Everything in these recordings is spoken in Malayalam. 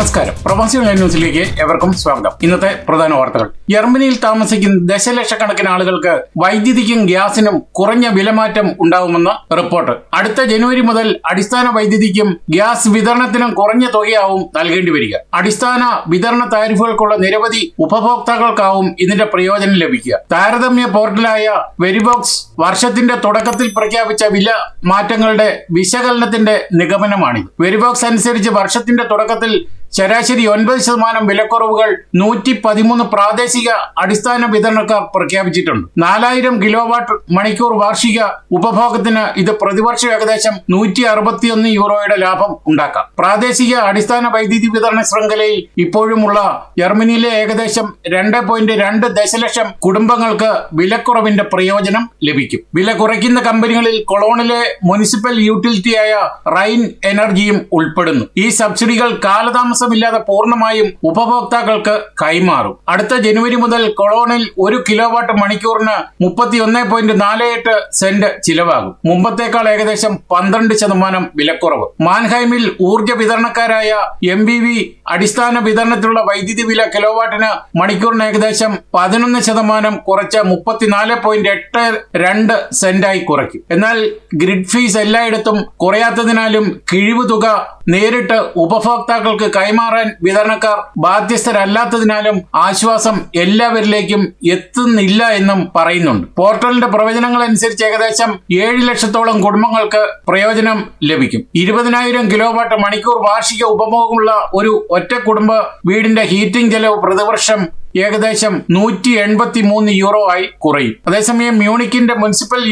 നമസ്കാരം. പ്രവാസി ന്യൂസിലേക്ക് എവർക്കും സ്വാഗതം. ഇന്നത്തെ പ്രധാന വാർത്തകൾ. ജർമ്മനിയിൽ താമസിക്കുന്ന ദശലക്ഷക്കണക്കിന് ആളുകൾക്ക് വൈദ്യുതിക്കും ഗ്യാസിനും കുറഞ്ഞ വിലമാറ്റം ഉണ്ടാവുമെന്ന് റിപ്പോർട്ട്. അടുത്ത ജനുവരി മുതൽ അടിസ്ഥാന വൈദ്യുതിക്കും ഗ്യാസ് വിതരണത്തിനും കുറഞ്ഞ തുകയാവും നൽകേണ്ടി വരിക. അടിസ്ഥാന വിതരണ താരിഫുകൾക്കുള്ള നിരവധി ഉപഭോക്താക്കൾക്കാവും ഇതിന്റെ പ്രയോജനം ലഭിക്കുക. താരതമ്യ പോർട്ടലായ വെരിബോക്സ് വർഷത്തിന്റെ തുടക്കത്തിൽ പ്രഖ്യാപിച്ച വില മാറ്റങ്ങളുടെ വിശകലനത്തിന്റെ നിഗമനമാണിത്. വെരിബോക്സ് അനുസരിച്ച് വർഷത്തിന്റെ തുടക്കത്തിൽ ശരാശരി ഒൻപത് ശതമാനം വിലക്കുറവുകൾ നൂറ്റി പതിമൂന്ന് പ്രാദേശിക അടിസ്ഥാന വിതരണക്കാർ പ്രഖ്യാപിച്ചിട്ടുണ്ട്. നാലായിരം കിലോ വാട്ട് മണിക്കൂർ വാർഷിക ഉപഭോഗത്തിന് ഇത് പ്രതിവർഷം ഏകദേശം നൂറ്റി അറുപത്തിയൊന്ന് യൂറോയുടെ ലാഭം ഉണ്ടാക്കാം. പ്രാദേശിക അടിസ്ഥാന വൈദ്യുതി വിതരണ ശൃംഖലയിൽ ഇപ്പോഴുമുള്ള ജർമ്മനിയിലെ ഏകദേശം രണ്ട് പോയിന്റ് രണ്ട് ദശലക്ഷം കുടുംബങ്ങൾക്ക് വിലക്കുറവിന്റെ പ്രയോജനം ലഭിക്കും. വില കുറയ്ക്കുന്ന കമ്പനികളിൽ കൊളോണിലെ മുനിസിപ്പൽ യൂട്ടിലിറ്റിയായ റൈൻ എനർജിയും ഉൾപ്പെടുന്നു. ഈ സബ്സിഡികൾ കാലതാമസമില്ലാതെ പൂർണമായും ഉപഭോക്താക്കൾക്ക് കൈമാറും. അടുത്ത ജനുവരി മുതൽ കൊളോണിൽ ഒരു കിലോവാട്ട് മണിക്കൂറിന് മുപ്പത്തി ഒന്ന് പോയിന്റ് നാല് എട്ട് സെന്റ് ചിലവാകും. മുമ്പത്തേക്കാൾ ഏകദേശം പന്ത്രണ്ട് ശതമാനം വിലക്കുറവ്. മാൻഹൈമിൽ ഊർജ വിതരണക്കാരായ എം ബി വി അടിസ്ഥാന വിതരണത്തിലുള്ള വൈദ്യുതി വില കിലോവാട്ടിന് മണിക്കൂറിന് ഏകദേശം പതിനൊന്ന് ശതമാനം കുറച്ച് മുപ്പത്തിനാല് പോയിന്റ് എട്ട് രണ്ട് സെന്റായി കുറയ്ക്കും. എന്നാൽ ഗ്രിഡ് ഫീസ് എല്ലായിടത്തും കുറയാത്തതിനാലും കിഴിവ് തുക നേരിട്ട് ഉപഭോക്താക്കൾക്ക് കൈമാറാൻ വിതരണക്കാർ ബാധ്യസ്ഥരല്ലാത്തതിനാലും ആശ്വാസം എല്ലാവരിലേക്കും എത്തുന്നില്ല എന്നും പറയുന്നുണ്ട്. പോർട്ടലിന്റെ പ്രവചനങ്ങൾ അനുസരിച്ച് ഏകദേശം ഏഴ് ലക്ഷത്തോളം കുടുംബങ്ങൾക്ക് പ്രയോജനം ലഭിക്കും. ഇരുപതിനായിരം കിലോ വാട്ട് മണിക്കൂർ വാർഷിക ഉപഭോഗമുള്ള ഒരു ഒറ്റ കുടുംബ വീടിന്റെ ഹീറ്റിംഗ് ചെലവ് പ്രതിവർഷം ഏകദേശം നൂറ്റി എൺപത്തി മൂന്ന് യൂറോ ആയി കുറയും. അതേസമയം മ്യൂണിക്കിന്റെ മുനിസിപ്പൽ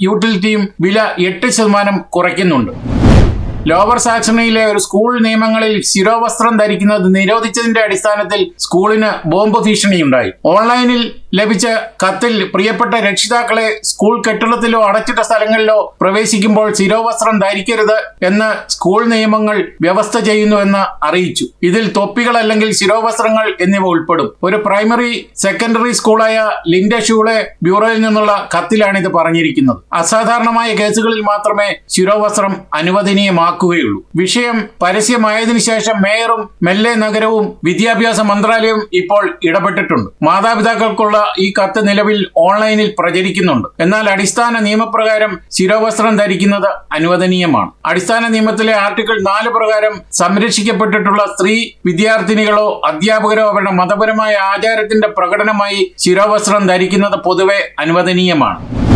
യൂട്ടിലിറ്റിയും വില എട്ട് ശതമാനം കുറയ്ക്കുന്നുണ്ട്. ലോവർ സാക്സണിയിലെ ഒരു സ്കൂൾ നിയമങ്ങളിൽ ശിരോവസ്ത്രം ധരിക്കുന്നത് നിരോധിച്ചതിന്റെ അടിസ്ഥാനത്തിൽ സ്കൂളിന് ബോംബ് ഭീഷണിയുണ്ടായി. ഓൺലൈനിൽ ലഭിച്ച കത്തിൽ പ്രിയപ്പെട്ട രക്ഷിതാക്കളെ സ്കൂൾ കെട്ടിടത്തിലോ അടച്ചിട്ട സ്ഥലങ്ങളിലോ പ്രവേശിക്കുമ്പോൾ ശിരോവസ്ത്രം ധരിക്കരുത് എന്ന് സ്കൂൾ നിയമങ്ങൾ വ്യവസ്ഥ ചെയ്യുന്നുവെന്ന് അറിയിച്ചു. ഇതിൽ തൊപ്പികൾ അല്ലെങ്കിൽ ശിരോവസ്ത്രങ്ങൾ എന്നിവ ഉൾപ്പെടും. ഒരു പ്രൈമറി സെക്കൻഡറി സ്കൂളായ ലിൻഡ ഷൂളെ ബ്യൂറോയിൽ നിന്നുള്ള കത്തിലാണിത് പറഞ്ഞിരിക്കുന്നത്. അസാധാരണമായ കേസുകളിൽ മാത്രമേ ശിരോവസ്ത്രം അനുവദനീയമാക്കുകയുള്ളൂ. വിഷയം പരസ്യമായതിനു ശേഷം മേയറും മെല്ലെ നഗരവും വിദ്യാഭ്യാസ മന്ത്രാലയവും ഇപ്പോൾ ഇടപെട്ടിട്ടുണ്ട്. മാതാപിതാക്കൾക്കുള്ള ഈ കത്ത് നിലവിൽ ഓൺലൈനിൽ പ്രചരിക്കുന്നുണ്ട്. എന്നാൽ അടിസ്ഥാന നിയമപ്രകാരം ശിരോവസ്ത്രം ധരിക്കുന്നത് അനുവദനീയമാണ്. അടിസ്ഥാന നിയമത്തിലെ ആർട്ടിക്കിൾ നാല് പ്രകാരം സംരക്ഷിക്കപ്പെട്ടിട്ടുള്ള സ്ത്രീ വിദ്യാർത്ഥിനികളോ അധ്യാപകരോ അവരുടെ മതപരമായ ആചാരത്തിന്റെ പ്രകടനമായി ശിരോവസ്ത്രം ധരിക്കുന്നത് പൊതുവെ അനുവദനീയമാണ്.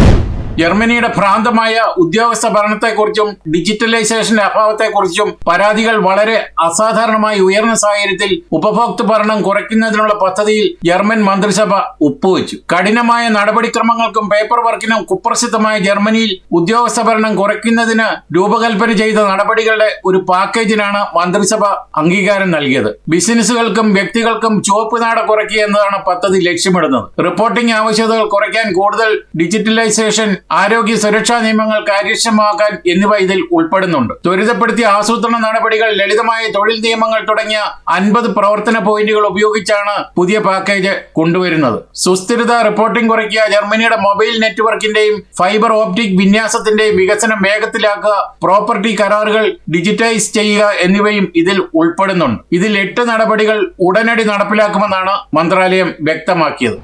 ജർമ്മനിയുടെ ഭ്രാന്തമായ ഉദ്യോഗസ്ഥ ഭരണത്തെക്കുറിച്ചും ഡിജിറ്റലൈസേഷന്റെ അഭാവത്തെക്കുറിച്ചും പരാതികൾ വളരെ അസാധാരണമായി ഉയർന്ന സാഹചര്യത്തിൽ ഉപഭോക്തൃ ഭരണം കുറയ്ക്കുന്നതിനുള്ള പദ്ധതിയിൽ ജർമ്മൻ മന്ത്രിസഭ ഒപ്പുവെച്ചു. കഠിനമായ നടപടിക്രമങ്ങൾക്കും പേപ്പർ വർക്കിനും കുപ്രസിദ്ധമായ ജർമ്മനിയിൽ ഉദ്യോഗസ്ഥ ഭരണം കുറയ്ക്കുന്നതിന് രൂപകൽപ്പന ചെയ്ത നടപടികളുടെ ഒരു പാക്കേജിനാണ് മന്ത്രിസഭ അംഗീകാരം നൽകിയത്. ബിസിനസ്സുകൾക്കും വ്യക്തികൾക്കും ചുവപ്പ് നാട കുറയ്ക്കുക എന്നതാണ് പദ്ധതി ലക്ഷ്യമിടുന്നത്. റിപ്പോർട്ടിംഗ് ആവശ്യകതകൾ കുറയ്ക്കാൻ കൂടുതൽ ഡിജിറ്റലൈസേഷൻ ആരോഗ്യ സുരക്ഷാ നിയമങ്ങൾ കാര്യക്ഷമമാക്കാൻ എന്നിവ ഇതിൽ ഉൾപ്പെടുന്നുണ്ട്. ത്വരിതപ്പെടുത്തിയ ആസൂത്രണ നടപടികൾ ലളിതമായ തൊഴിൽ നിയമങ്ങൾ തുടങ്ങിയ അൻപത് പ്രവർത്തന പോയിന്റുകൾ ഉപയോഗിച്ചാണ് പുതിയ പാക്കേജ് കൊണ്ടുവരുന്നത്. സുസ്ഥിരത റിപ്പോർട്ടിംഗ് കുറയ്ക്കുക ജർമ്മനിയുടെ മൊബൈൽ നെറ്റ്വർക്കിന്റെയും ഫൈബർ ഓപ്റ്റിക് വിന്യാസത്തിന്റെയും വികസനം വേഗത്തിലാക്കുക പ്രോപ്പർട്ടി കരാറുകൾ ഡിജിറ്റൈസ് ചെയ്യുക എന്നിവയും ഇതിൽ ഉൾപ്പെടുന്നുണ്ട്. ഇതിൽ എട്ട് നടപടികൾ ഉടനടി നടപ്പിലാക്കുമെന്നാണ് മന്ത്രാലയം വ്യക്തമാക്കിയത്.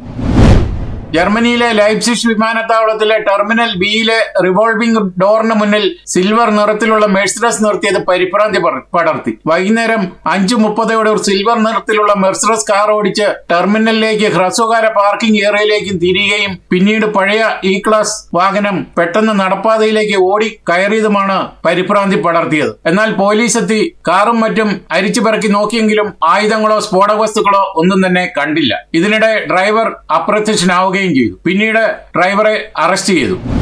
ജർമ്മനിയിലെ ലൈപ്സിഷ് വിമാനത്താവളത്തിലെ ടെർമിനൽ ബിയിലെ റിവോൾവിംഗ് ഡോറിന് മുന്നിൽ സിൽവർ നിറത്തിലുള്ള മെഴ്സിഡസ് നിർത്തിയത് പരിഭ്രാന്തി പടർത്തി. വൈകുന്നേരം അഞ്ചു മുപ്പതോടെ ഒരു സിൽവർ നിറത്തിലുള്ള മെഴ്സിഡസ് കാർ ഓടിച്ച് ടെർമിനലിലേക്ക് ഹ്രസ്വകാല പാർക്കിംഗ് ഏരിയയിലേക്കും തിരിയുകയും പിന്നീട് പഴയ ഇ ക്ലാസ് വാഹനം പെട്ടെന്ന് നടപ്പാതയിലേക്ക് ഓടി കയറിയതുമാണ് പരിഭ്രാന്തി പടർത്തിയത്. എന്നാൽ പോലീസ് എത്തി കാറും മറ്റും അരിച്ചു പെറുക്കി നോക്കിയെങ്കിലും ആയുധങ്ങളോ സ്ഫോടക വസ്തുക്കളോ ഒന്നും തന്നെ കണ്ടില്ല. ഇതിനിടെ ഡ്രൈവർ അപ്രത്യക്ഷനാവുകയും ചെയ്തു. പിന്നീട് ഡ്രൈവറെ അറസ്റ്റ് ചെയ്തു.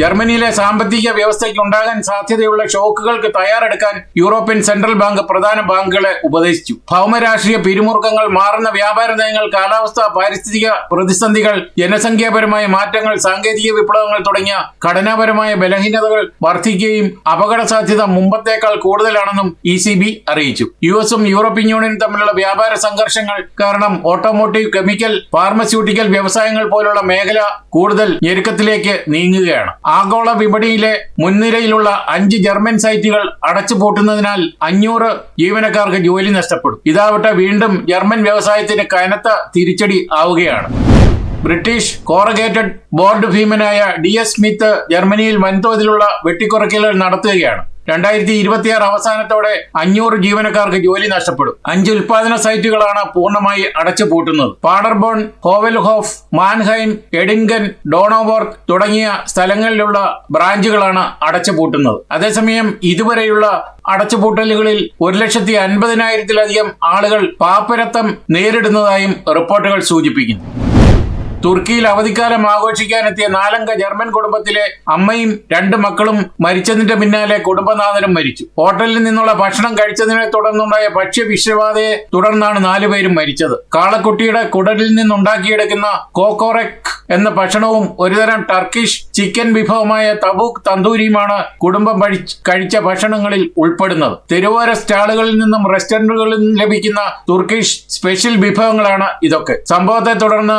ജർമ്മനിയിലെ സാമ്പത്തിക വ്യവസ്ഥയ്ക്ക് ഉണ്ടാകാൻ സാധ്യതയുള്ള ഷോക്കുകൾക്ക് തയ്യാറെടുക്കാൻ യൂറോപ്യൻ സെൻട്രൽ ബാങ്ക് പ്രധാന ബാങ്കുകളെ ഉപദേശിച്ചു. ഭൗമരാഷ്ട്രീയ പിരിമുറുക്കങ്ങൾ മാറുന്ന വ്യാപാര നയങ്ങൾ കാലാവസ്ഥ പാരിസ്ഥിതിക പ്രതിസന്ധികൾ ജനസംഖ്യാപരമായ മാറ്റങ്ങൾ സാങ്കേതിക വിപ്ലവങ്ങൾ തുടങ്ങിയ ഘടനാപരമായ ബലഹീനതകൾ വർദ്ധിക്കുകയും അപകട സാധ്യത മുമ്പത്തേക്കാൾ കൂടുതലാണെന്നും ഇ സി ബി അറിയിച്ചു. യു എസും യൂറോപ്യൻ യൂണിയനും തമ്മിലുള്ള വ്യാപാര സംഘർഷങ്ങൾ കാരണം ഓട്ടോമോട്ടീവ് കെമിക്കൽ ഫാർമസ്യൂട്ടിക്കൽ വ്യവസായങ്ങൾ പോലുള്ള മേഖല കൂടുതൽ ഞെരുക്കത്തിലേക്ക് നീങ്ങുകയാണ്. ആഗോള വിപണിയിലെ മുൻനിരയിലുള്ള അഞ്ച് ജർമ്മൻ സൈറ്റുകൾ അടച്ചുപൂട്ടുന്നതിനാൽ അഞ്ഞൂറ് ജീവനക്കാർക്ക് ജോലി നഷ്ടപ്പെടും. ഇതാവട്ടെ വീണ്ടും ജർമ്മൻ വ്യവസായത്തിന് കനത്ത തിരിച്ചടി ആവുകയാണ്. ബ്രിട്ടീഷ് കോറഗേറ്റഡ് ബോർഡ് ഭീമനായ ഡി എസ് സ്മിത്ത് ജർമ്മനിയിൽ വൻതോതിലുള്ള വെട്ടിക്കുറയ്ക്കലുകൾ നടത്തുകയാണ്. രണ്ടായിരത്തി ഇരുപത്തിയാറ് അവസാനത്തോടെ അഞ്ഞൂറ് ജീവനക്കാർക്ക് ജോലി നഷ്ടപ്പെടും. അഞ്ച് ഉൽപാദന സൈറ്റുകളാണ് പൂർണമായി അടച്ചുപൂട്ടുന്നത് പാഡർബോൺ ഹോവൽഹോഫ് മാൻഹൈം എഡിൻഗൻ ഡോണോവോർത്ത് തുടങ്ങിയ സ്ഥലങ്ങളിലുള്ള ബ്രാഞ്ചുകളാണ് അടച്ചുപൂട്ടുന്നത് അതേസമയം ഇതുവരെയുള്ള അടച്ചുപൂട്ടലുകളിൽ ഒരു ലക്ഷത്തി അൻപതിനായിരത്തിലധികം ആളുകൾ പാപ്പരത്തം നേരിടുന്നതായും റിപ്പോർട്ടുകൾ സൂചിപ്പിക്കുന്നു. തുർക്കിയിൽ അവധിക്കാലം ആഘോഷിക്കാനെത്തിയ നാലംഗ ജർമ്മൻ കുടുംബത്തിലെ അമ്മയും രണ്ട് മക്കളും മരിച്ചതിന്റെ പിന്നാലെ കുടുംബനാഥനും മരിച്ചു. ഹോട്ടലിൽ നിന്നുള്ള ഭക്ഷണം കഴിച്ചതിനെ തുടർന്നുണ്ടായ ഭക്ഷ്യവിഷബാധയെ തുടർന്നാണ് നാലുപേരും മരിച്ചത്. കാളക്കുട്ടിയുടെ കുടലിൽ നിന്നുണ്ടാക്കിയെടുക്കുന്ന കോക്കോറെക് എന്ന ഭക്ഷണവും ഒരുതരം ടർക്കിഷ് ചിക്കൻ വിഭവമായ തബൂക്ക് തന്തൂരിയുമാണ് കുടുംബം കഴിച്ച ഭക്ഷണങ്ങളിൽ ഉൾപ്പെടുന്നത്. തെരുവോര സ്റ്റാളുകളിൽ നിന്നും റെസ്റ്റോറന്റുകളിൽ ലഭിക്കുന്ന തുർക്കിഷ് സ്പെഷ്യൽ വിഭവങ്ങളാണ് ഇതൊക്കെ. സംഭവത്തെ തുടർന്ന്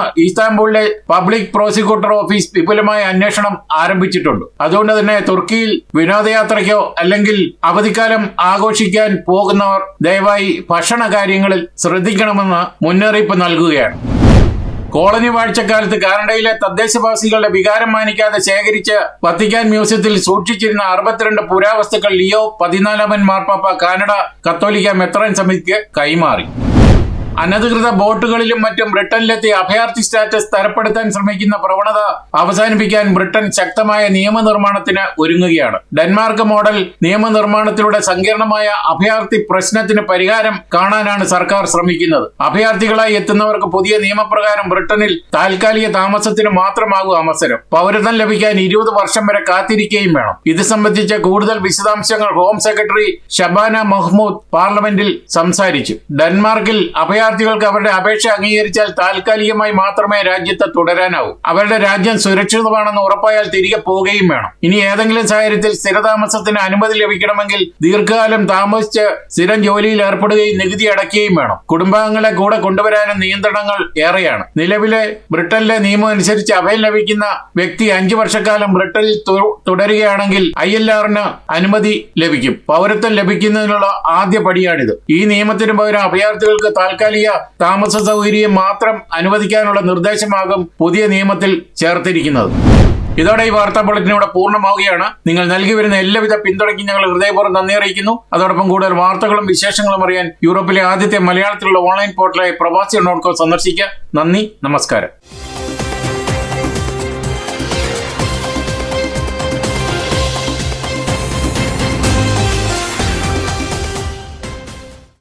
ഇസ്താംബൂളിലെ പബ്ലിക് പ്രോസിക്യൂട്ടർ ഓഫീസ് വിപുലമായ അന്വേഷണം ആരംഭിച്ചിട്ടുണ്ട്. അതുകൊണ്ട് തന്നെ തുർക്കിയിൽ വിനോദയാത്രയ്ക്കോ അല്ലെങ്കിൽ അവധിക്കാലം ആഘോഷിക്കാൻ പോകുന്നവർ ദയവായി ഭക്ഷണ കാര്യങ്ങളിൽ ശ്രദ്ധിക്കണമെന്ന് മുന്നറിയിപ്പ് നൽകുകയാണ്. കോളനി വാഴ്ചക്കാലത്ത് കാനഡയിലെ തദ്ദേശവാസികളുടെ വികാരം മാനിക്കാതെ ശേഖരിച്ച് വത്തിക്കാൻ മ്യൂസിയത്തിൽ സൂക്ഷിച്ചിരുന്ന അറുപത്തിരണ്ട് പുരാവസ്തുക്കൾ ലിയോ പതിനാലാമൻ മാർപ്പാപ്പ കാനഡ കത്തോലിക്ക മെത്രാൻ സമിതിക്ക് കൈമാറി. അനധികൃത ബോട്ടുകളിലും മറ്റും ബ്രിട്ടനിലെത്തി അഭയാർത്ഥി സ്റ്റാറ്റസ് തരപ്പെടുത്താൻ ശ്രമിക്കുന്ന പ്രവണത അവസാനിപ്പിക്കാൻ ബ്രിട്ടൻ ശക്തമായ നിയമനിർമ്മാണത്തിന് ഒരുങ്ങുകയാണ്. ഡെൻമാർക്ക് മോഡൽ നിയമനിർമ്മാണത്തിലൂടെ സങ്കീർണമായ അഭയാർത്ഥി പ്രശ്നത്തിന് പരിഹാരം കാണാനാണ് സർക്കാർ ശ്രമിക്കുന്നത്. അഭയാർത്ഥികളായി എത്തുന്നവർക്ക് പുതിയ നിയമപ്രകാരം ബ്രിട്ടനിൽ താൽക്കാലിക താമസത്തിന് മാത്രമാകും അവസരം. പൗരത്വം ലഭിക്കാൻ ഇരുപത് വർഷം വരെ കാത്തിരിക്കുകയും വേണം. ഇത് സംബന്ധിച്ച കൂടുതൽ വിശദാംശങ്ങൾ ഹോം സെക്രട്ടറി ഷബാന മഹ്മൂദ് പാർലമെന്റിൽ സംസാരിച്ചു. ഡെൻമാർക്കിൽ അഭയാർത്ഥികൾക്ക് അവരുടെ അപേക്ഷ അംഗീകരിച്ചാൽ താൽക്കാലികമായി മാത്രമേ രാജ്യത്ത് തുടരാനാവൂ. അവരുടെ രാജ്യം സുരക്ഷിതമാണെന്ന് ഉറപ്പായാൽ തിരികെ പോവുകയും വേണം. ഇനി ഏതെങ്കിലും സാഹചര്യത്തിൽ സ്ഥിരതാമസത്തിന് അനുമതി ലഭിക്കണമെങ്കിൽ ദീർഘകാലം താമസിച്ച് സ്ഥിരം ജോലിയിൽ ഏർപ്പെടുകയും നികുതി അടയ്ക്കുകയും വേണം. കുടുംബാംഗങ്ങളെ കൂടെ കൊണ്ടുവരാനും നിയന്ത്രണങ്ങൾ ഏറെയാണ്. നിലവിലെ ബ്രിട്ടനിലെ നിയമം അനുസരിച്ച് അഭയം ലഭിക്കുന്ന വ്യക്തി അഞ്ചു വർഷക്കാലം ബ്രിട്ടനിൽ തുടരുകയാണെങ്കിൽ ഐ എൽ ആറിന് അനുമതി ലഭിക്കും. പൗരത്വം ലഭിക്കുന്നതിനുള്ള ആദ്യ പടിയാണിത്. ഈ നിയമത്തിന് പകരം അഭയാർത്ഥികൾക്ക് താൽക്കാലിക താമസ സൗകര്യം മാത്രം അനുവദിക്കാനുള്ള നിർദ്ദേശമാകും പുതിയ നിയമത്തിൽ ചേർത്തിരിക്കുന്നത്. ഇതോടെ ഈ വാർത്താ ബുള്ളറ്റിൻ ഇവിടെ പൂർണമാവുകയാണ്. നിങ്ങൾ നൽകി വരുന്ന എല്ലാവിധ പിന്തുണയ്ക്കും ഞങ്ങൾ ഹൃദയപൂർവം നന്ദി അറിയിക്കുന്നു. അതോടൊപ്പം കൂടുതൽ വാർത്തകളും വിശേഷങ്ങളും അറിയാൻ യൂറോപ്പിലെ ആദ്യത്തെ മലയാളത്തിലുള്ള ഓൺലൈൻ പോർട്ടലായ പ്രവാസി ഡോട്ട് കോം സന്ദർശിക്കുക. നന്ദി നമസ്കാരം.